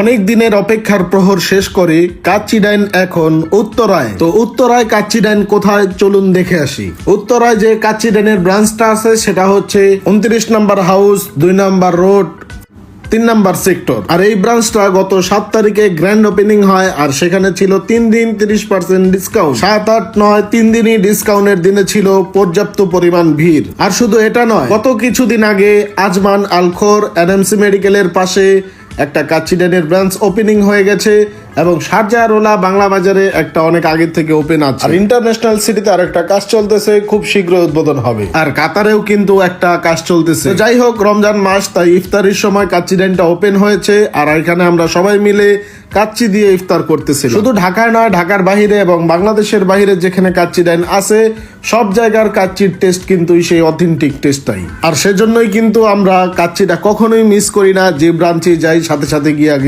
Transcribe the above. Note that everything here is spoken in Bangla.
অনেক দিনের অপেক্ষার প্রহর শেষ করে কাচ্চি ডাইন এখন উত্তরায়। তো উত্তরায় কাচ্চি ডাইন কোথায়? চলুন দেখে আসি। উত্তরায় যে কাচ্চি ডাইনের ব্রাঞ্চটা আছে, সেটা হচ্ছে উনত্রিশ নাম্বার হাউস, দুই নাম্বার রোড, তিন নাম্বার সেক্টর। আর এই ব্রাঞ্চটা গত সাত তারিখে গ্র্যান্ড ওপেনিং হয়, আর সেখানে ছিল তিন দিন তিরিশ পার্সেন্ট ডিসকাউন্ট। সাত, আট, নয়, তিন দিনই ডিসকাউন্টের দিনে ছিল পর্যাপ্ত পরিমাণ ভিড়। আর শুধু এটা নয়, গত কিছুদিন আগে আজমান আলখোর, এনএমসি মেডিকেলের পাশে একটা কাচ্চিডেনের ব্রাঞ্চ ওপেনিং হয়ে গেছে। এবং শারজাহারোলা বাংলা বাজারে একটা অনেক আগে থেকে ওপেন আছে। আর ইন্টারন্যাশনাল সিটিতে আর একটা কাজ চলতেছে খুব শীঘ্র উদ্বোধন হবে। আর কাতারেও কিন্তু একটা কাজ চলতেছে। যাই হোক রমজান মাস তাই ইফতারির সময় কাচ্চিডেনটা ওপেন হয়েছে আর এখানে আমরা সবাই মিলে কাচ্চি দিয়ে ইফতার করতেছি শুধু ঢাকায় নয় ঢাকার বাহিরে এবং বাংলাদেশের বাহিরে যেখানে কাচ্চি ডাইন আছে সব জায়গার কাচ্চির টেস্ট কিন্তু সেই অথেন্টিক টেস্টটাই আর সেজন্যই কিন্তু আমরা কাচ্চিটা কখনোই মিস করি না যে ব্রাঞ্চে যাই সাথে সাথে গিয়ে আগে